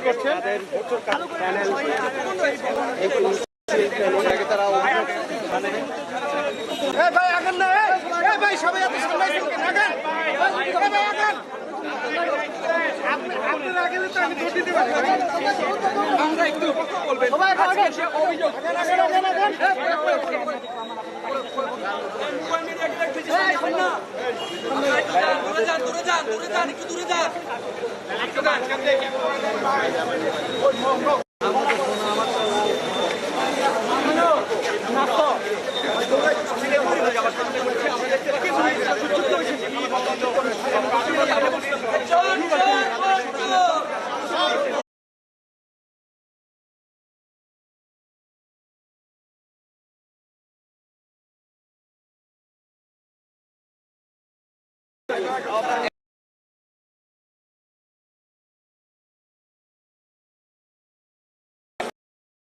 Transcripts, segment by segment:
করছেন। তারা এই ভাই আগান না এই, এই ভাই সবাই এত সামনে আছেন কেন? আগান। এই ভাই আগান। আপনি- আপনারা আগে তো আমি দৌড় দিতে পারি। আমরা একটু সবাই আগান, যান দূরে যান একটু দূরে যান।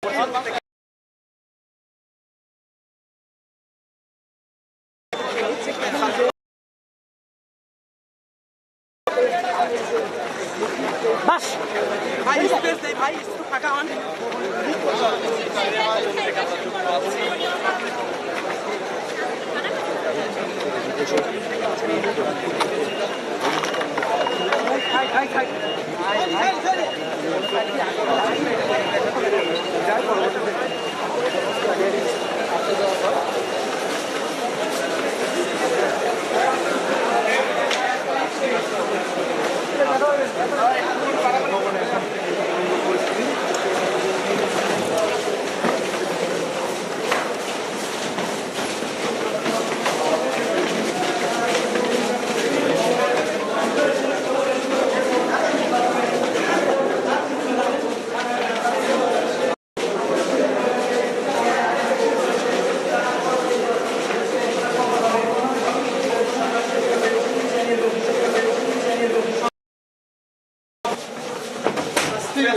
চল ভাই স্পেস দেই ভাই একটু ফাঁকা হন ঠিক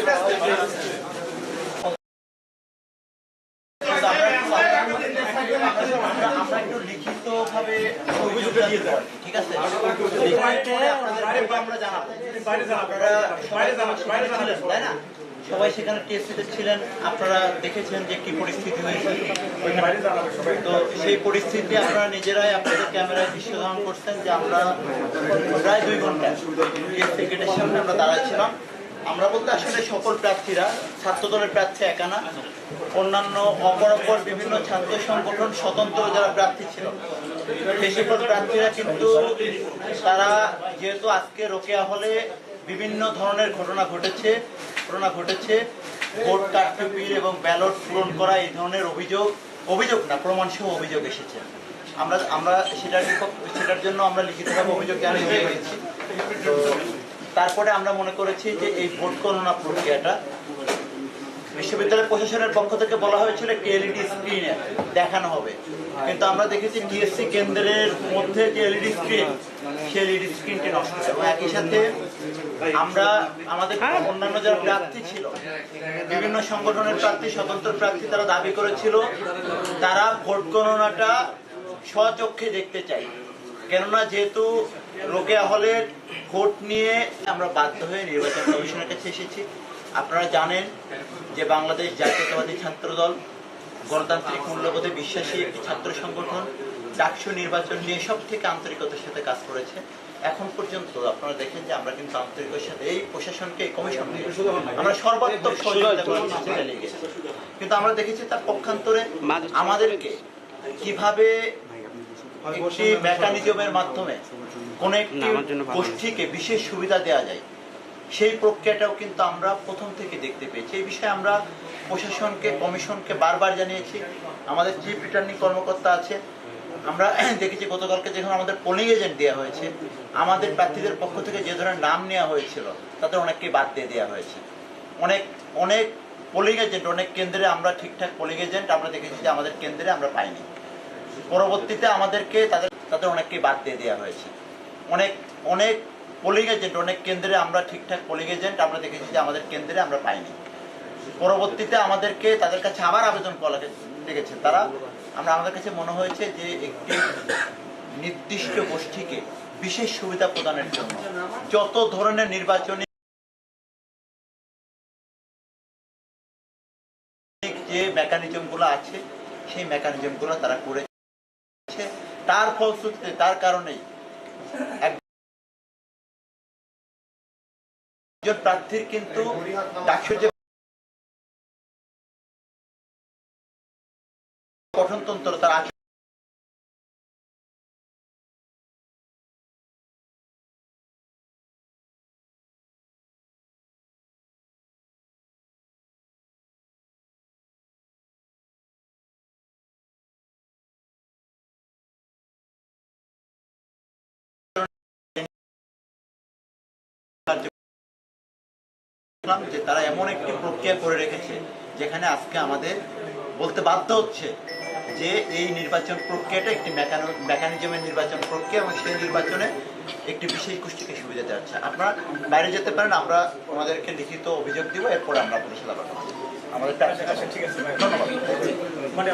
সবাই সেখানে টিএসসিতে ছিলেন আপনারা দেখেছেন যে কি পরিস্থিতি হয়েছে তো সেই পরিস্থিতি আপনারা নিজেরাই আপনাদের ক্যামেরায় দৃশ্য ধারণ করছেন যে আমরা প্রায় দুই ঘণ্টা টিএসসি গেটের সামনে আমরা দাঁড়াচ্ছিলাম আমরা বলতে আসলে সকল প্রার্থীরা ছাত্র দলের প্রার্থী একা না, অন্যান্য অপর অপর বিভিন্ন ছাত্র সংগঠন স্বতন্ত্র যারা প্রার্থী ছিল। সেই প্রার্থীরা কিন্তু তারা যেহেতু আজকে রোকেয়া হলে বিভিন্ন ধরনের ঘটনা ঘটেছে ঘটনা ঘটেছে। ভোট কারচুপির এবং ব্যালট পূরণ করা এই ধরনের অভিযোগ অভিযোগ না প্রমাণ সহ অভিযোগ এসেছে। আমরা আমরা সেটার সেটার জন্য আমরা লিখিতভাবে অভিযোগ জানিয়ে হয়েছি তো তারপরে আমরা মনে করেছি যে এই ভোট গণনা প্রক্রিয়াটা বিশ্ববিদ্যালয় প্রশাসনের পক্ষ থেকে বলা হয়েছিল একটি এলইডি স্ক্রিনে দেখানো হবে। কিন্তু আমরা দেখেছি টিএসসি কেন্দ্রের মধ্যে যে এলইডি স্ক্রিন, সেই এলইডি স্ক্রিনটি নষ্ট এবং একই সাথে আমরা আমাদের অন্যান্য যারা প্রার্থী ছিল, বিভিন্ন সংগঠনের প্রার্থী, স্বতন্ত্র প্রার্থী তারা দাবি করেছিল, তারা ভোট গণনাটা স্বচক্ষে দেখতে চাই। কেননা যেহেতু রোকেয়া হলের ভোট নিয়ে আমরা বাধ্য হয়ে নির্বাচন কমিশনের কাছে এসেছি। আপনারা জানেন যে বাংলাদেশ জাতীয়তাবাদী ছাত্র দল গণতান্ত্রিক মূল্যবোধে বিশ্বাসী একটি ছাত্র সংগঠন ডাকসু নির্বাচন নিয়ে সব থেকে আন্তরিকতার সাথে কাজ করেছে। এখন পর্যন্ত আপনারা দেখেন যে আমরা কিন্তু আন্তরিকতার সাথে এই প্রশাসনকে এই কমিশনকে আমরা সর্বাত্মক সহযোগিতা করার চেষ্টা চালিয়ে গেছি। কিন্তু আমরা দেখেছি তার পক্ষান্তরে আমাদেরকে কীভাবে একটি মেকানিজমের মাধ্যমে কোন একটি গোষ্ঠীকে বিশেষ সুবিধা দেওয়া যায়। সেই প্রক্রিয়াটাও কিন্তু আমরা প্রথম থেকে দেখতে পেয়েছি। এই বিষয়ে আমরা প্রশাসনকে কমিশনকে বারবার জানিয়েছি। আমাদের চিফ রিটার্নিং কর্মকর্তা আছে। আমরা দেখেছি গতকালকে যখন আমাদের পোলিং এজেন্ট দেওয়া হয়েছে আমাদের প্রার্থীদের পক্ষ থেকে যে ধরনের নাম নেওয়া হয়েছিল তাদের অনেককে বাদ দিয়ে দেওয়া হয়েছে। অনেক অনেক পোলিং এজেন্ট অনেক কেন্দ্রে আমরা ঠিকঠাক পোলিং এজেন্ট আমরা দেখেছি যে আমাদের কেন্দ্রে আমরা পাইনি। পরবর্তীতে আমাদেরকে তাদের তাদের অনেককে বাদ দিয়ে দেওয়া হয়েছে। অনেক অনেক পোলিং এজেন্ট অনেক কেন্দ্রে আমরা ঠিকঠাক পোলিং এজেন্ট আমরা দেখেছি যে আমাদের কেন্দ্রে আমরা পাইনি। পরবর্তীতে আমাদেরকে তাদের কাছে আবার আবেদন করা লেগেছে। তারা, আমরা, আমাদের কাছে মনে হয়েছে যে একটি নির্দিষ্ট গোষ্ঠীকে বিশেষ সুবিধা প্রদানের জন্য যত ধরনের নির্বাচনী যে মেকানিজমগুলো আছে, সেই মেকানিজমগুলো তারা করেছে তার ফলশ্রুতিতে তার কারণেই একজন প্রার্থীর কিন্তু গঠনতন্ত্র তার দেখলাম যে তারা এমন একটি প্রক্রিয়া করে রেখেছে যেখানে আজকে আমাদের বলতে বাধ্য হচ্ছে যে এই নির্বাচন প্রক্রিয়াটা একটি মেকানিজমের নির্বাচন প্রক্রিয়া এবং সেই নির্বাচনে একটি বিশেষ গোষ্ঠীকে সুবিধা দেওয়া হচ্ছে। আপনারা বাইরে যেতে পারেন, আমরা ওনাদেরকে লিখিত অভিযোগ দিব, এরপর আমরা পুলিশে আবার আমাদের আচ্ছা ঠিক আছে মানে